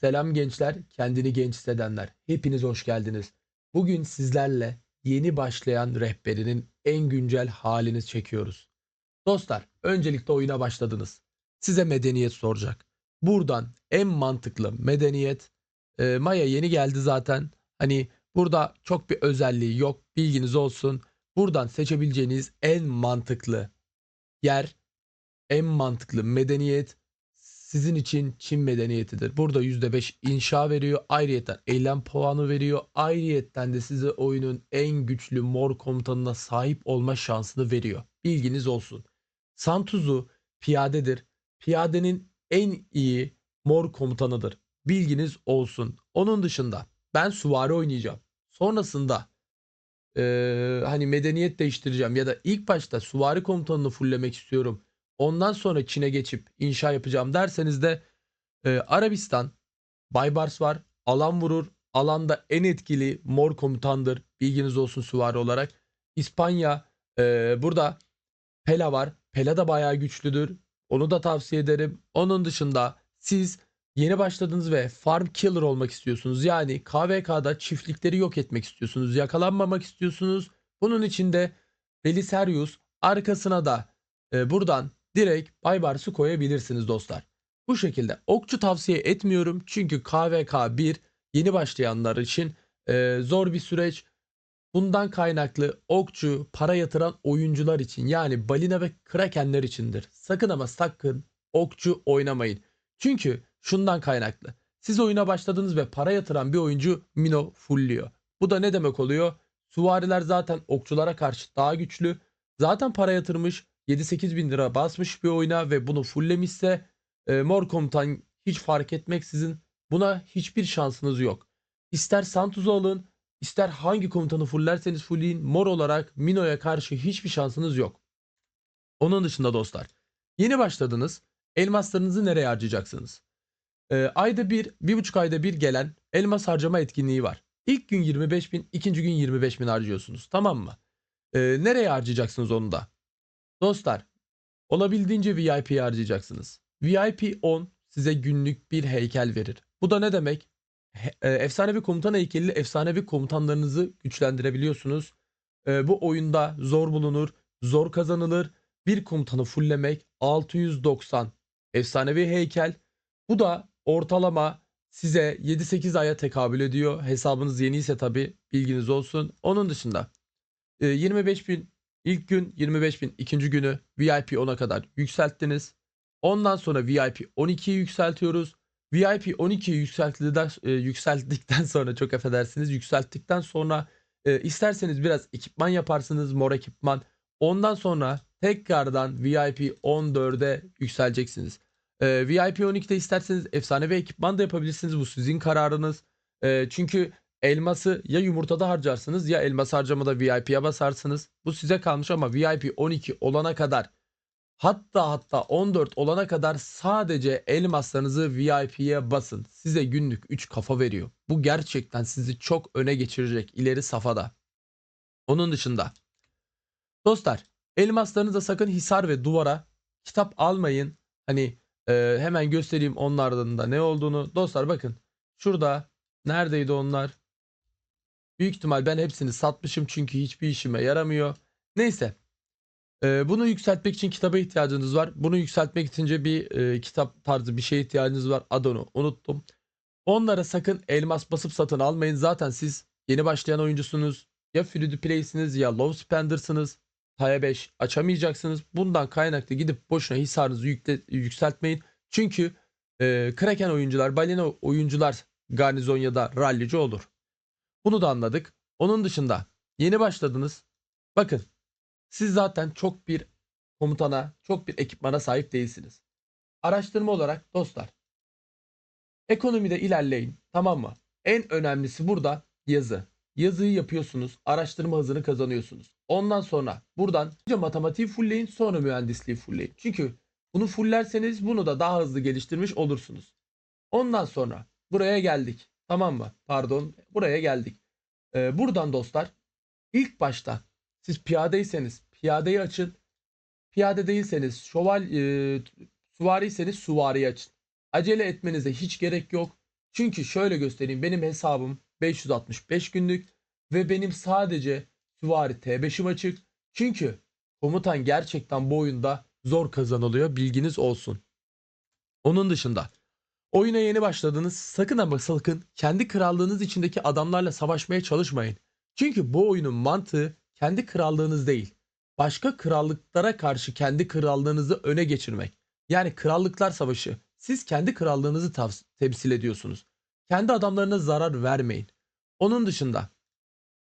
Selam gençler, kendini genç hissedenler. Hepiniz hoş geldiniz. Bugün sizlerle yeni başlayan rehberinin en güncel halini çekiyoruz. Dostlar, öncelikle oyuna başladınız. Size medeniyet soracak. Buradan en mantıklı medeniyet, e, Maya yeni geldi zaten. Hani burada çok bir özelliği yok, bilginiz olsun. Buradan seçebileceğiniz en mantıklı yer, en mantıklı medeniyet sizin için Çin medeniyetidir. Burada %5 inşa veriyor. Ayrıyeten eylem puanı veriyor. Ayrıyeten de size oyunun en güçlü mor komutanına sahip olma şansını veriyor. Bilginiz olsun. Santuzu piyadedir. Piyadenin en iyi mor komutanıdır. Bilginiz olsun. Onun dışında ben süvari oynayacağım. Sonrasında eee, hani medeniyet değiştireceğim ya da ilk başta süvari komutanını fulllemek istiyorum. Ondan sonra Çin'e geçip inşa yapacağım derseniz de e, Arabistan Baybars var. Alan vurur. Alanda en etkili mor komutandır. Bilginiz olsun süvari olarak. İspanya e, burada Pela var. Pela da bayağı güçlüdür. Onu da tavsiye ederim. Onun dışında siz yeni başladınız ve farm killer olmak istiyorsunuz. Yani KVK'da çiftlikleri yok etmek istiyorsunuz. Yakalanmamak istiyorsunuz. Bunun için de Belisarius arkasına da e, buradan direkt Baybars'ı koyabilirsiniz dostlar. Bu şekilde okçu tavsiye etmiyorum çünkü KVK 1 yeni başlayanlar için e, zor bir süreç. Bundan kaynaklı okçu para yatıran oyuncular için yani balina ve krakenler içindir. Sakın ama sakın okçu oynamayın. Çünkü şundan kaynaklı. Siz oyuna başladınız ve para yatıran bir oyuncu Mino fullliyor. Bu da ne demek oluyor? Suvariler zaten okçulara karşı daha güçlü. Zaten para yatırmış 7-8 bin lira basmış bir oyuna ve bunu fulllemişse e, mor komutan hiç fark etmeksizin buna hiçbir şansınız yok. İster Santuz'u alın ister hangi komutanı fullerseniz fullleyin mor olarak Mino'ya karşı hiçbir şansınız yok. Onun dışında dostlar yeni başladınız elmaslarınızı nereye harcayacaksınız? E, ayda bir, bir buçuk ayda bir gelen elmas harcama etkinliği var. İlk gün 25 bin, ikinci gün 25 bin harcıyorsunuz tamam mı? E, nereye harcayacaksınız onu da? Dostlar, olabildiğince VIP harcayacaksınız. VIP 10 size günlük bir heykel verir. Bu da ne demek? E, efsanevi komutan heykeliyle efsanevi komutanlarınızı güçlendirebiliyorsunuz. E, bu oyunda zor bulunur, zor kazanılır. Bir komutanı fulllemek 690 efsanevi heykel. Bu da ortalama size 7-8 aya tekabül ediyor. Hesabınız yeni ise tabi bilginiz olsun. Onun dışında e, 25 bin İlk gün 25 bin, ikinci günü VIP 10'a kadar yükselttiniz. Ondan sonra VIP 12'yi yükseltiyoruz. VIP 12'yi yükselttikten, e, yükselttikten sonra çok affedersiniz yükselttikten sonra e, isterseniz biraz ekipman yaparsınız mor ekipman. Ondan sonra tekrardan VIP 14'e yükseleceksiniz. E, VIP 12'de isterseniz efsanevi ekipman da yapabilirsiniz. Bu sizin kararınız. E, çünkü elması ya yumurtada harcarsınız ya elmas harcamada VIP'ye basarsınız. Bu size kalmış ama VIP 12 olana kadar hatta hatta 14 olana kadar sadece elmaslarınızı VIP'ye basın. Size günlük 3 kafa veriyor. Bu gerçekten sizi çok öne geçirecek ileri safhada. Onun dışında dostlar elmaslarınıza sakın hisar ve duvara kitap almayın. Hani e, hemen göstereyim onlardan da ne olduğunu. Dostlar bakın şurada neredeydi onlar? Büyük ihtimal ben hepsini satmışım çünkü hiçbir işime yaramıyor. Neyse. Ee, bunu yükseltmek için kitaba ihtiyacınız var. Bunu yükseltmek için bir e, kitap tarzı bir şeye ihtiyacınız var. Adını unuttum. Onlara sakın elmas basıp satın almayın. Zaten siz yeni başlayan oyuncusunuz. Ya free play'siniz ya low spender'sınız. Taya 5 açamayacaksınız. Bundan kaynaklı gidip boşuna hisarınızı yükle, yükseltmeyin. Çünkü e, Kraken oyuncular, balina oyuncular garnizon ya da rallici olur. Bunu da anladık. Onun dışında yeni başladınız. Bakın siz zaten çok bir komutana, çok bir ekipmana sahip değilsiniz. Araştırma olarak dostlar ekonomide ilerleyin tamam mı? En önemlisi burada yazı. Yazıyı yapıyorsunuz, araştırma hızını kazanıyorsunuz. Ondan sonra buradan önce matematiği fullleyin sonra mühendisliği fullleyin. Çünkü bunu fullerseniz bunu da daha hızlı geliştirmiş olursunuz. Ondan sonra buraya geldik. Tamam mı? Pardon. Buraya geldik. Ee, buradan dostlar ilk başta siz piyadeyseniz piyadeyi açın. Piyade değilseniz şöval e, suvariyseniz suvariyi açın. Acele etmenize hiç gerek yok. Çünkü şöyle göstereyim benim hesabım 565 günlük ve benim sadece süvari T5'im açık. Çünkü komutan gerçekten bu oyunda zor kazanılıyor bilginiz olsun. Onun dışında oyuna yeni başladınız sakın ama sakın kendi krallığınız içindeki adamlarla savaşmaya çalışmayın. Çünkü bu oyunun mantığı kendi krallığınız değil. Başka krallıklara karşı kendi krallığınızı öne geçirmek. Yani krallıklar savaşı. Siz kendi krallığınızı temsil ediyorsunuz. Kendi adamlarına zarar vermeyin. Onun dışında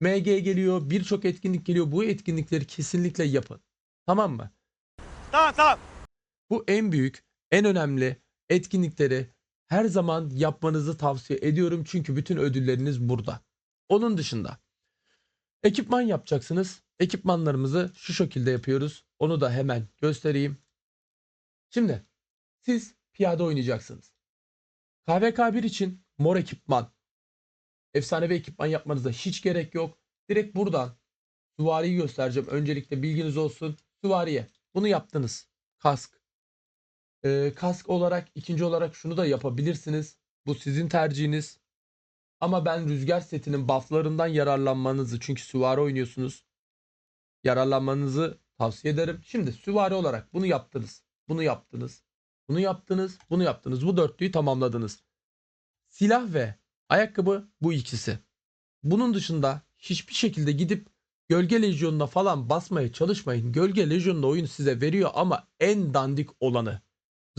MG geliyor, birçok etkinlik geliyor. Bu etkinlikleri kesinlikle yapın. Tamam mı? Tamam tamam. Bu en büyük, en önemli etkinlikleri her zaman yapmanızı tavsiye ediyorum. Çünkü bütün ödülleriniz burada. Onun dışında ekipman yapacaksınız. Ekipmanlarımızı şu şekilde yapıyoruz. Onu da hemen göstereyim. Şimdi siz piyade oynayacaksınız. KVK1 için mor ekipman. Efsanevi ekipman yapmanıza hiç gerek yok. Direkt buradan süvariyi göstereceğim. Öncelikle bilginiz olsun. Süvariye. Bunu yaptınız. Kask. Ee, kask olarak ikinci olarak şunu da yapabilirsiniz. Bu sizin tercihiniz. Ama ben rüzgar setinin bufflarından yararlanmanızı çünkü süvari oynuyorsunuz. Yararlanmanızı tavsiye ederim. Şimdi süvari olarak bunu yaptınız. Bunu yaptınız. Bunu yaptınız. Bunu yaptınız. Bu dörtlüyü tamamladınız. Silah ve ayakkabı bu ikisi. Bunun dışında hiçbir şekilde gidip Gölge Lejyonu'na falan basmaya çalışmayın. Gölge Lejyonu'nda oyun size veriyor ama en dandik olanı.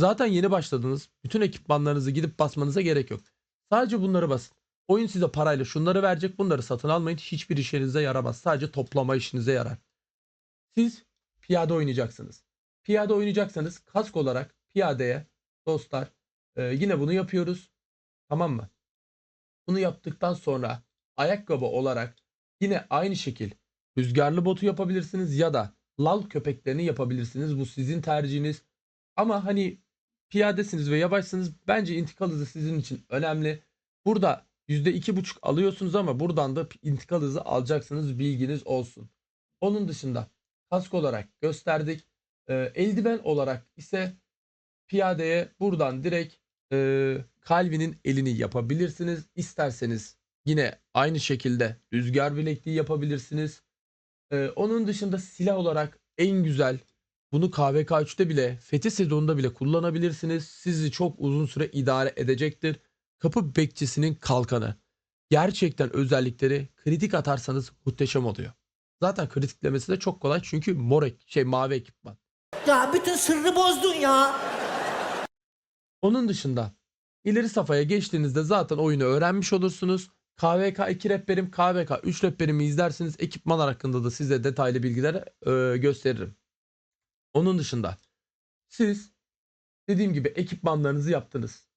Zaten yeni başladınız. Bütün ekipmanlarınızı gidip basmanıza gerek yok. Sadece bunları basın. Oyun size parayla şunları verecek. Bunları satın almayın. Hiçbir işinize yaramaz. Sadece toplama işinize yarar. Siz piyade oynayacaksınız. Piyade oynayacaksanız kask olarak piyadeye dostlar e, yine bunu yapıyoruz. Tamam mı? Bunu yaptıktan sonra ayakkabı olarak yine aynı şekil rüzgarlı botu yapabilirsiniz ya da lal köpeklerini yapabilirsiniz. Bu sizin tercihiniz. Ama hani piyadesiniz ve yavaşsınız bence intikal hızı sizin için önemli. Burada %2,5 alıyorsunuz ama buradan da intikal hızı alacaksınız bilginiz olsun. Onun dışında kask olarak gösterdik. Ee, eldiven olarak ise piyadeye buradan direkt e, Calvin'in elini yapabilirsiniz. İsterseniz yine aynı şekilde rüzgar bilekliği yapabilirsiniz. Ee, onun dışında silah olarak en güzel bunu KVK3'te bile Fethi sezonunda bile kullanabilirsiniz. Sizi çok uzun süre idare edecektir. Kapı bekçisinin kalkanı. Gerçekten özellikleri kritik atarsanız muhteşem oluyor. Zaten kritiklemesi de çok kolay çünkü mor ek- şey mavi ekipman. Ya bütün sırrı bozdun ya. Onun dışında ileri safhaya geçtiğinizde zaten oyunu öğrenmiş olursunuz. KVK 2 rehberim, KVK 3 rehberimi izlersiniz. Ekipman hakkında da size detaylı bilgiler e, gösteririm. Onun dışında siz dediğim gibi ekipmanlarınızı yaptınız.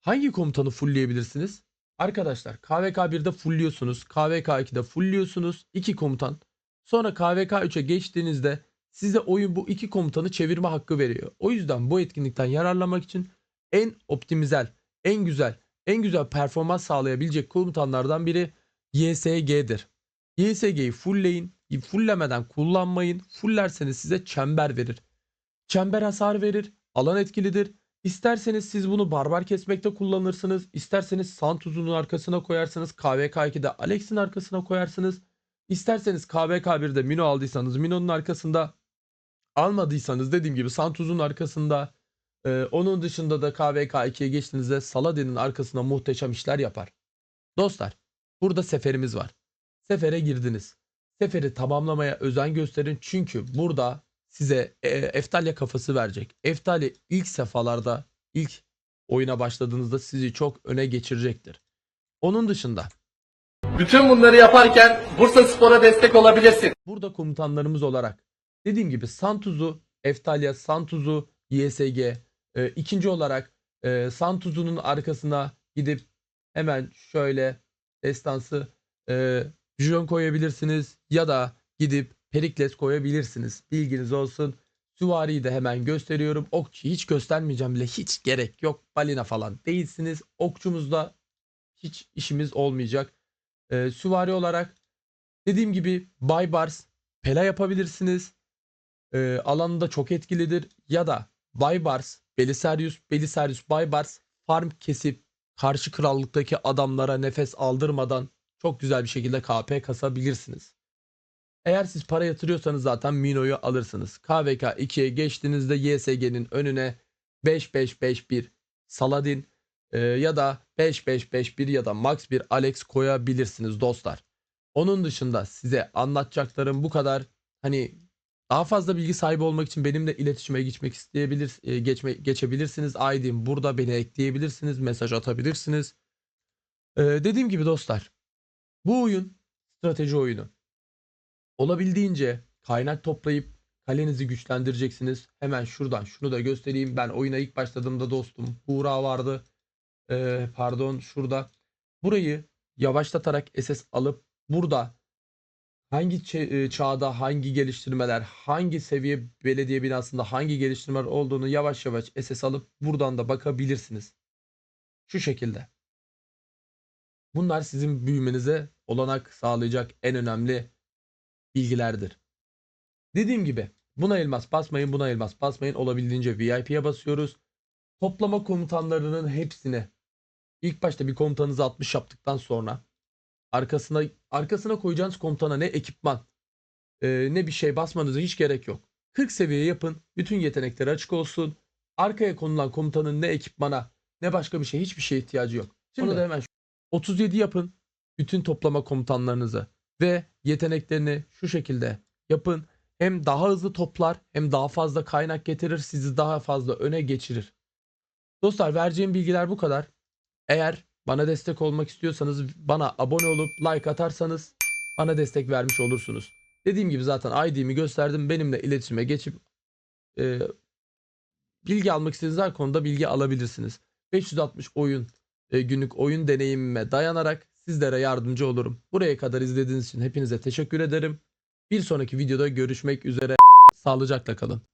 Hangi komutanı fullleyebilirsiniz? Arkadaşlar KVK 1'de fullliyorsunuz. KVK 2'de fullliyorsunuz. 2 komutan. Sonra KVK 3'e geçtiğinizde size oyun bu iki komutanı çevirme hakkı veriyor. O yüzden bu etkinlikten yararlanmak için en optimizel, en güzel, en güzel performans sağlayabilecek komutanlardan biri YSG'dir. YSG'yi fullleyin, fulllemeden kullanmayın. Fullerseniz size çember verir. Çember hasar verir, alan etkilidir. İsterseniz siz bunu barbar kesmekte kullanırsınız. İsterseniz Santuz'un arkasına koyarsınız. KVK2'de Alex'in arkasına koyarsınız. İsterseniz KVK1'de Mino aldıysanız Mino'nun arkasında almadıysanız dediğim gibi Santuz'un arkasında ee, onun dışında da KVK 2'ye geçtiğinizde Saladin'in arkasına muhteşem işler yapar. Dostlar burada seferimiz var. Sefere girdiniz. Seferi tamamlamaya özen gösterin çünkü burada size e, Eftalya kafası verecek. Eftalya ilk sefhalarda ilk oyuna başladığınızda sizi çok öne geçirecektir. Onun dışında Bütün bunları yaparken Bursa Spor'a destek olabilirsin. burada komutanlarımız olarak dediğim gibi Santuz'u, Eftalya, Santuz'u, YSG, e, ikinci olarak e, Santuz'un arkasına gidip hemen şöyle destansı e, Jön koyabilirsiniz ya da gidip Perikles koyabilirsiniz. Bilginiz olsun. Süvariyi de hemen gösteriyorum. Okçu hiç göstermeyeceğim bile hiç gerek yok. Balina falan değilsiniz. Okçumuzda hiç işimiz olmayacak. E, süvari olarak dediğim gibi Baybars, Pela yapabilirsiniz. E, alanında çok etkilidir. Ya da Baybars, Belisarius, Belisarius, Baybars farm kesip karşı krallıktaki adamlara nefes aldırmadan çok güzel bir şekilde KP kasabilirsiniz. Eğer siz para yatırıyorsanız zaten Mino'yu alırsınız. KVK 2'ye geçtiğinizde YSG'nin önüne 5-5-5-1 Saladin e, ya da 5-5-5-1 ya da Max 1 Alex koyabilirsiniz dostlar. Onun dışında size anlatacaklarım bu kadar. Hani daha fazla bilgi sahibi olmak için benimle iletişime geçmek isteyebilir, e, geçme, geçebilirsiniz. ID'm burada beni ekleyebilirsiniz, mesaj atabilirsiniz. E, dediğim gibi dostlar, bu oyun strateji oyunu. Olabildiğince kaynak toplayıp kalenizi güçlendireceksiniz. Hemen şuradan şunu da göstereyim. Ben oyuna ilk başladığımda dostum Buğra vardı. E, pardon şurada. Burayı yavaşlatarak SS alıp burada hangi e, çağda hangi geliştirmeler, hangi seviye belediye binasında hangi geliştirmeler olduğunu yavaş yavaş SS alıp buradan da bakabilirsiniz. Şu şekilde. Bunlar sizin büyümenize olanak sağlayacak en önemli bilgilerdir. Dediğim gibi buna elmas basmayın, buna elmas basmayın. Olabildiğince VIP'ye basıyoruz. Toplama komutanlarının hepsini ilk başta bir komutanınızı 60 yaptıktan sonra arkasına arkasına koyacağınız komutana ne ekipman e, ne bir şey basmanıza hiç gerek yok. 40 seviye yapın. Bütün yetenekleri açık olsun. Arkaya konulan komutanın ne ekipmana ne başka bir şey hiçbir şeye ihtiyacı yok. Şimdi Şimdi- da hemen 37 yapın. Bütün toplama komutanlarınızı ve yeteneklerini şu şekilde yapın. Hem daha hızlı toplar hem daha fazla kaynak getirir. Sizi daha fazla öne geçirir. Dostlar vereceğim bilgiler bu kadar. Eğer bana destek olmak istiyorsanız bana abone olup like atarsanız bana destek vermiş olursunuz. Dediğim gibi zaten ID'mi gösterdim. Benimle iletişime geçip e, bilgi almak istediğiniz her konuda bilgi alabilirsiniz. 560 oyun günlük oyun deneyimime dayanarak sizlere yardımcı olurum. Buraya kadar izlediğiniz için hepinize teşekkür ederim. Bir sonraki videoda görüşmek üzere. Sağlıcakla kalın.